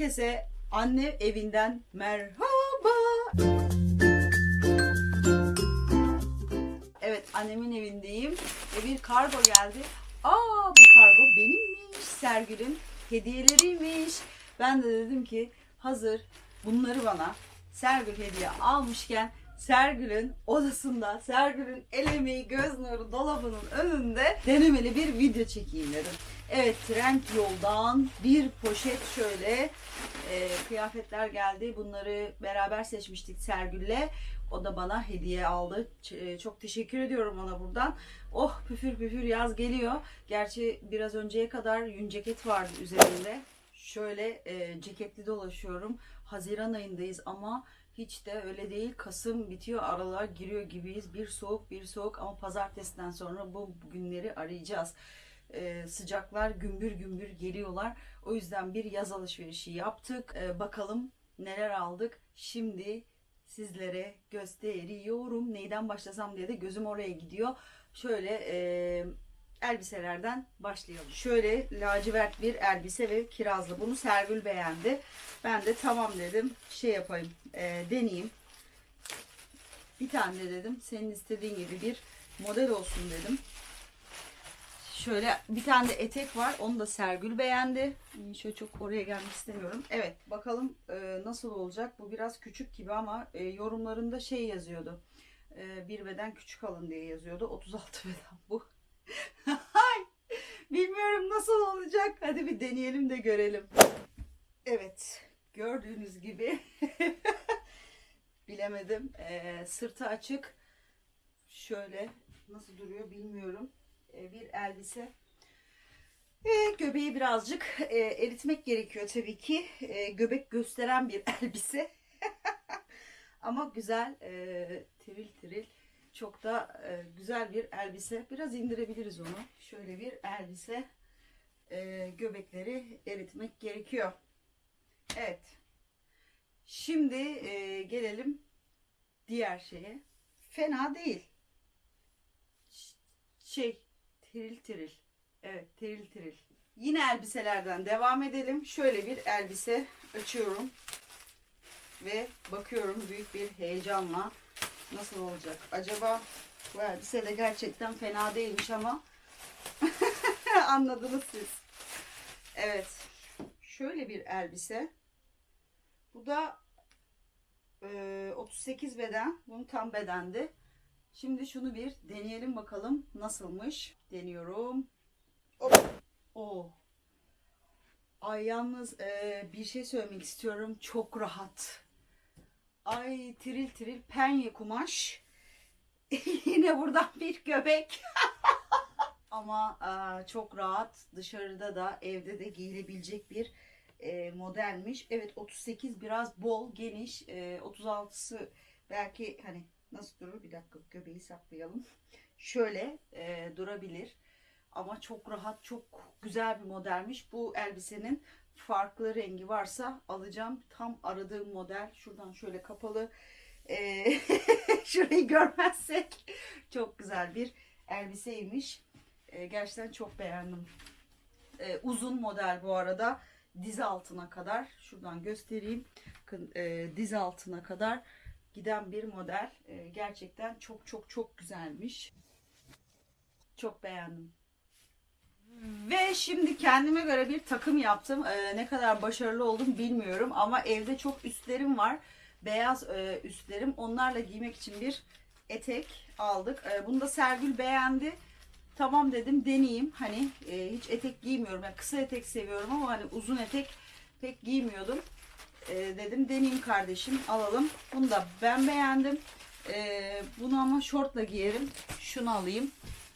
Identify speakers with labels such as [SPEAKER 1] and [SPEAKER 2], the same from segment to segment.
[SPEAKER 1] Herkese anne evinden merhaba. Evet annemin evindeyim ve bir kargo geldi. Aa bu kargo benimmiş. Sergül'ün hediyeleriymiş. Ben de dedim ki hazır bunları bana Sergül hediye almışken Sergül'ün odasında, Sergül'ün el emeği göz nuru dolabının önünde denemeli bir video çekeyim dedim. Evet Trend Yol'dan bir poşet şöyle e, kıyafetler geldi. Bunları beraber seçmiştik Sergül'le. O da bana hediye aldı. E, Çok teşekkür ediyorum ona buradan. Oh püfür püfür yaz geliyor. Gerçi biraz önceye kadar yün ceket vardı üzerinde. Şöyle e, ceketli dolaşıyorum. Haziran ayındayız ama hiç de öyle değil. Kasım bitiyor, aralığa giriyor gibiyiz. Bir soğuk, bir soğuk ama pazartesiden sonra bu günleri arayacağız. Ee, sıcaklar gümbür gümbür geliyorlar. O yüzden bir yaz alışverişi yaptık. Ee, bakalım neler aldık. Şimdi sizlere gösteriyorum. Neyden başlasam diye de gözüm oraya gidiyor. Şöyle e, elbiselerden başlayalım. Şöyle lacivert bir elbise ve kirazlı. Bunu Sergül beğendi. Ben de tamam dedim. Şey yapayım, e, deneyeyim. Bir tane de dedim. Senin istediğin gibi bir model olsun dedim. Şöyle bir tane de etek var. Onu da Sergül beğendi. Şöyle çok oraya gelmek istemiyorum. Evet bakalım e, nasıl olacak. Bu biraz küçük gibi ama e, yorumlarında şey yazıyordu. E, bir beden küçük alın diye yazıyordu. 36 beden bu. Ay, Bilmiyorum nasıl olacak. Hadi bir deneyelim de görelim. Evet. Gördüğünüz gibi bilemedim. E, sırtı açık. Şöyle nasıl duruyor bilmiyorum. E, bir elbise. E, göbeği birazcık e, eritmek gerekiyor tabii ki. E, göbek gösteren bir elbise. Ama güzel, e, tiril tiril. Çok da e, güzel bir elbise. Biraz indirebiliriz onu. Şöyle bir elbise. E, göbekleri eritmek gerekiyor. Evet. Şimdi e, gelelim diğer şeye. Fena değil. Şey, tiril tiril. Evet, tiril tiril. Yine elbiselerden devam edelim. Şöyle bir elbise açıyorum. Ve bakıyorum büyük bir heyecanla nasıl olacak. Acaba bu elbise de gerçekten fena değilmiş ama anladınız siz. Evet. Şöyle bir elbise. Bu da e, 38 beden. Bunun tam bedendi. Şimdi şunu bir deneyelim bakalım nasılmış. Deniyorum. Hop. Oo. Ay yalnız e, bir şey söylemek istiyorum. Çok rahat. Ay tiril tiril penye kumaş. Yine buradan bir göbek. Ama e, çok rahat. Dışarıda da evde de giyilebilecek bir e, modelmiş. Evet 38 biraz bol, geniş. E, 36'sı belki hani nasıl durur? Bir dakika göbeği saklayalım. Şöyle e, durabilir. Ama çok rahat, çok güzel bir modelmiş. Bu elbisenin farklı rengi varsa alacağım. Tam aradığım model. Şuradan şöyle kapalı. E, şurayı görmezsek çok güzel bir elbiseymiş. E, gerçekten çok beğendim. E, uzun model bu arada. Diz altına kadar. Şuradan göstereyim. Bakın e, diz altına kadar giden bir model. E, gerçekten çok çok çok güzelmiş. Çok beğendim. Ve şimdi kendime göre bir takım yaptım. Ee, ne kadar başarılı oldum bilmiyorum ama evde çok üstlerim var. Beyaz e, üstlerim. Onlarla giymek için bir etek aldık. Ee, bunu da Sergül beğendi. Tamam dedim deneyeyim. Hani e, hiç etek giymiyorum. Yani kısa etek seviyorum ama hani uzun etek pek giymiyordum. Ee, dedim deneyeyim kardeşim alalım. Bunu da ben beğendim. Ee, bunu ama şortla giyerim. Şunu alayım.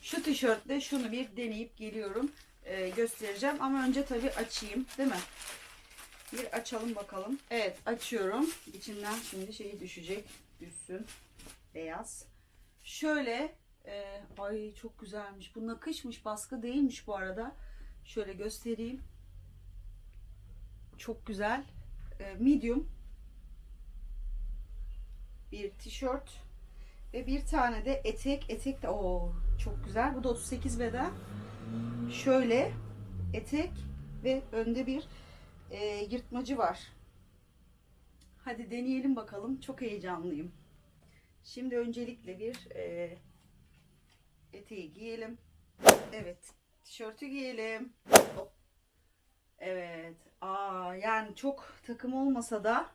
[SPEAKER 1] Şu tişörtle şunu bir deneyip geliyorum. Ee, göstereceğim ama önce tabii açayım değil mi? Bir açalım bakalım. Evet açıyorum. İçinden şimdi şeyi düşecek. Düşsün. Beyaz. Şöyle e, ay çok güzelmiş. Bu nakışmış baskı değilmiş bu arada. Şöyle göstereyim. Çok güzel. E, medium. Bir tişört. Ve bir tane de etek. Etek de o çok güzel. Bu da 38 beden. Şöyle etek ve önde bir e, yırtmacı var. Hadi deneyelim bakalım. Çok heyecanlıyım. Şimdi öncelikle bir e, eteği giyelim. Evet. Tişörtü giyelim. Evet. Aa yani çok takım olmasa da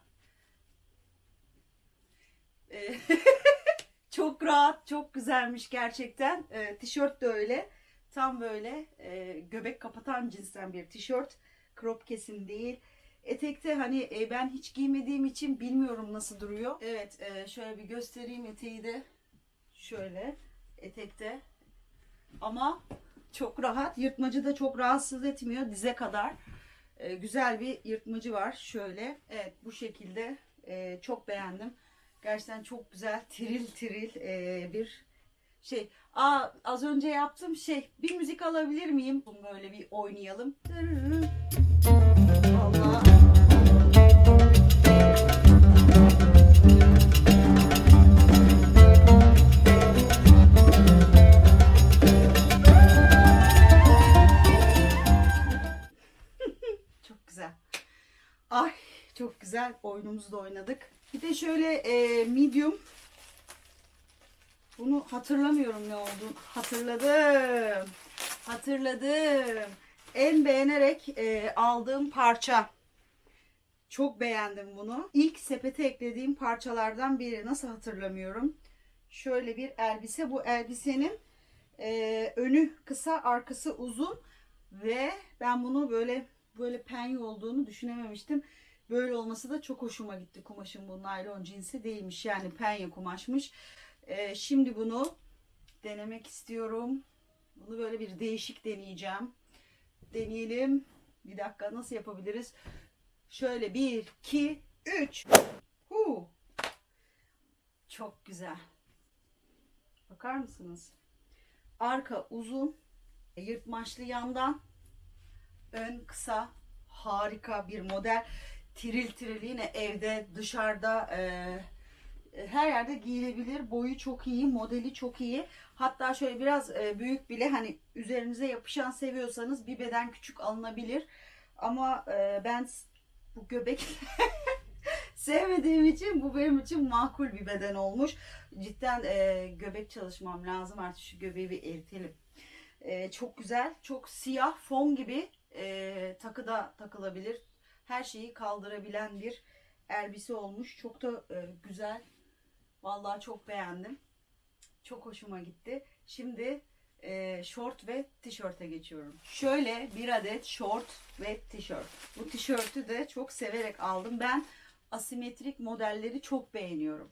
[SPEAKER 1] e, çok rahat, çok güzelmiş gerçekten. E, tişört de öyle. Tam böyle e, göbek kapatan cinsten bir tişört. Crop kesim değil. Etekte hani e, ben hiç giymediğim için bilmiyorum nasıl duruyor. Evet e, şöyle bir göstereyim eteği de. Şöyle etekte. Ama çok rahat. Yırtmacı da çok rahatsız etmiyor dize kadar. E, güzel bir yırtmacı var. Şöyle. Evet bu şekilde. E, çok beğendim. Gerçekten çok güzel. Tiril tiril e, bir şey. Aa az önce yaptım şey. Bir müzik alabilir miyim? Böyle bir oynayalım. Allah. Çok güzel. Ay çok güzel. Oyunumuzu da oynadık. Bir de şöyle e, medium. Bunu hatırlamıyorum ne olduğunu. Hatırladım. Hatırladım. En beğenerek e, aldığım parça. Çok beğendim bunu. İlk sepete eklediğim parçalardan biri. Nasıl hatırlamıyorum. Şöyle bir elbise. Bu elbisenin e, önü kısa, arkası uzun ve ben bunu böyle böyle penye olduğunu düşünememiştim. Böyle olması da çok hoşuma gitti. Kumaşın bu naylon cinsi değilmiş. Yani penye kumaşmış. E, şimdi bunu denemek istiyorum. Bunu böyle bir değişik deneyeceğim. Deneyelim. Bir dakika nasıl yapabiliriz? Şöyle bir, iki, üç. Hu. Çok güzel. Bakar mısınız? Arka uzun, yırtmaçlı yandan, ön kısa, harika bir model. Tiril tiril yine evde, dışarıda, e, her yerde giyilebilir. Boyu çok iyi, modeli çok iyi. Hatta şöyle biraz e, büyük bile hani üzerinize yapışan seviyorsanız bir beden küçük alınabilir. Ama e, ben bu göbek sevmediğim için bu benim için makul bir beden olmuş. Cidden e, göbek çalışmam lazım artık şu göbeği bir eritelim. E, çok güzel, çok siyah fon gibi e, takıda takılabilir. Her şeyi kaldırabilen bir elbise olmuş. Çok da e, güzel. Vallahi çok beğendim. Çok hoşuma gitti. Şimdi e, şort ve tişörte geçiyorum. Şöyle bir adet şort ve tişört. Bu tişörtü de çok severek aldım. Ben asimetrik modelleri çok beğeniyorum.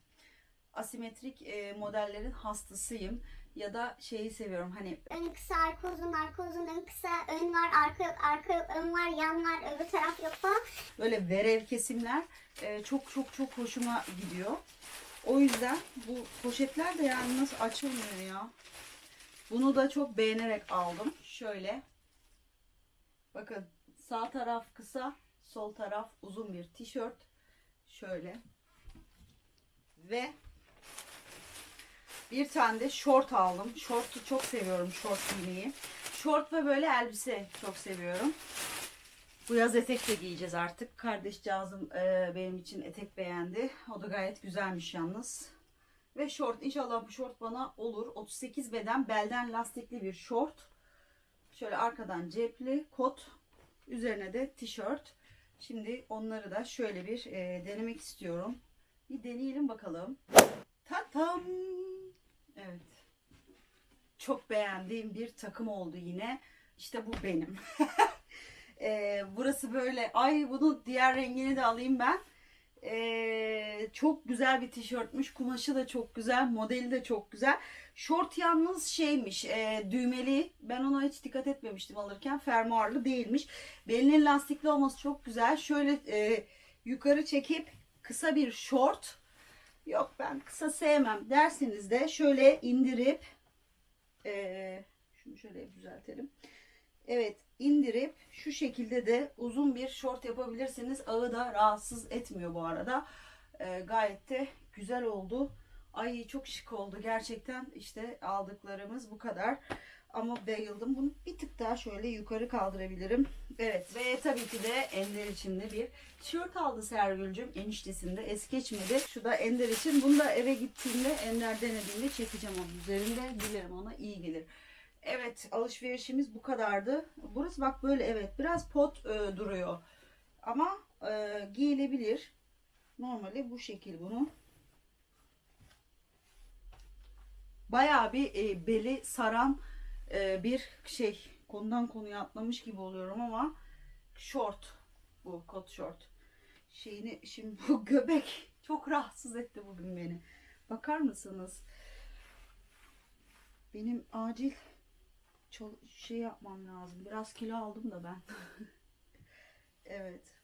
[SPEAKER 1] Asimetrik e, modellerin hastasıyım. Ya da şeyi seviyorum hani
[SPEAKER 2] Ön kısa, arka uzun, arka uzun, ön kısa, ön var, arka yok, arka yok, ön var, yan var, öbür taraf yok falan.
[SPEAKER 1] böyle verev kesimler e, çok çok çok hoşuma gidiyor. O yüzden bu poşetler de yani nasıl açılmıyor ya. Bunu da çok beğenerek aldım. Şöyle. Bakın sağ taraf kısa, sol taraf uzun bir tişört. Şöyle. Ve bir tane de şort aldım. Şortu çok seviyorum şort giymeyi. Şort ve böyle elbise çok seviyorum. Bu yaz etek de giyeceğiz artık. Kardeşcağızım e, benim için etek beğendi. O da gayet güzelmiş yalnız. Ve şort. İnşallah bu şort bana olur. 38 beden belden lastikli bir şort. Şöyle arkadan cepli kot. Üzerine de tişört. Şimdi onları da şöyle bir e, denemek istiyorum. Bir deneyelim bakalım. Tatam. Evet. Çok beğendiğim bir takım oldu yine. İşte bu benim. Ee, burası böyle. Ay bunun diğer rengini de alayım ben. Ee, çok güzel bir tişörtmüş. Kumaşı da çok güzel. Modeli de çok güzel. Şort yalnız şeymiş. e, düğmeli. Ben ona hiç dikkat etmemiştim alırken. Fermuarlı değilmiş. Belinin lastikli olması çok güzel. Şöyle e, yukarı çekip kısa bir şort. Yok ben kısa sevmem derseniz de şöyle indirip e, şunu şöyle düzeltelim. Evet indirip şu şekilde de uzun bir şort yapabilirsiniz. Ağı da rahatsız etmiyor bu arada. Ee, gayet de güzel oldu. Ay çok şık oldu gerçekten. İşte aldıklarımız bu kadar. Ama bayıldım. Bunu bir tık daha şöyle yukarı kaldırabilirim. Evet ve tabii ki de Ender için de bir tişört aldı Sergül'cüm. Eniştesinde es geçmedi. Şu da Ender için. Bunu da eve gittiğimde Ender denediğinde çekeceğim onun üzerinde. Dilerim ona iyi gelir. Evet alışverişimiz bu kadardı. Burası bak böyle evet biraz pot e, duruyor. Ama e, giyilebilir. Normali bu şekil bunu. Bayağı bir e, beli saran e, bir şey. Konudan konuya atlamış gibi oluyorum ama short bu kot short. Şeyini şimdi bu göbek çok rahatsız etti bugün beni. Bakar mısınız? Benim acil şey yapmam lazım. Biraz kilo aldım da ben. evet.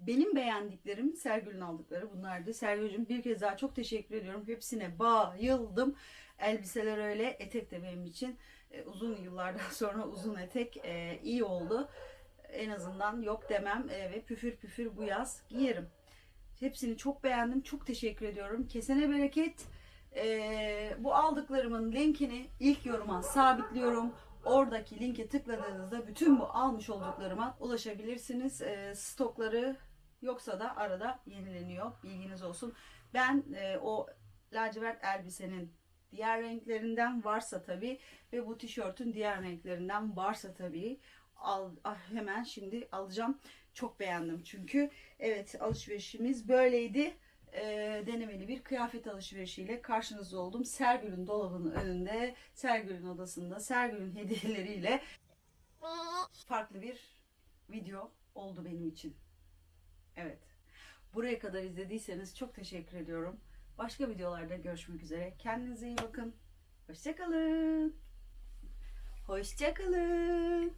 [SPEAKER 1] Benim beğendiklerim Sergül'ün aldıkları bunlardı. Sergül'cüm bir kez daha çok teşekkür ediyorum. Hepsine bayıldım. Elbiseler öyle. Etek de benim için e, uzun yıllardan sonra uzun etek e, iyi oldu. En azından yok demem e, ve püfür püfür bu yaz giyerim. Hepsini çok beğendim. Çok teşekkür ediyorum. Kesene bereket. E, bu aldıklarımın linkini ilk yoruma sabitliyorum. Oradaki linke tıkladığınızda bütün bu almış olduklarıma ulaşabilirsiniz. E, stokları yoksa da arada yenileniyor. Bilginiz olsun. Ben e, o lacivert elbisenin diğer renklerinden varsa tabii ve bu tişörtün diğer renklerinden varsa tabii al, ah, hemen şimdi alacağım. Çok beğendim çünkü. Evet alışverişimiz böyleydi. E, denemeli bir kıyafet alışverişiyle karşınızda oldum. Sergül'ün dolabının önünde, Sergül'ün odasında, Sergül'ün hediyeleriyle farklı bir video oldu benim için. Evet. Buraya kadar izlediyseniz çok teşekkür ediyorum. Başka videolarda görüşmek üzere. Kendinize iyi bakın. Hoşçakalın. Hoşçakalın.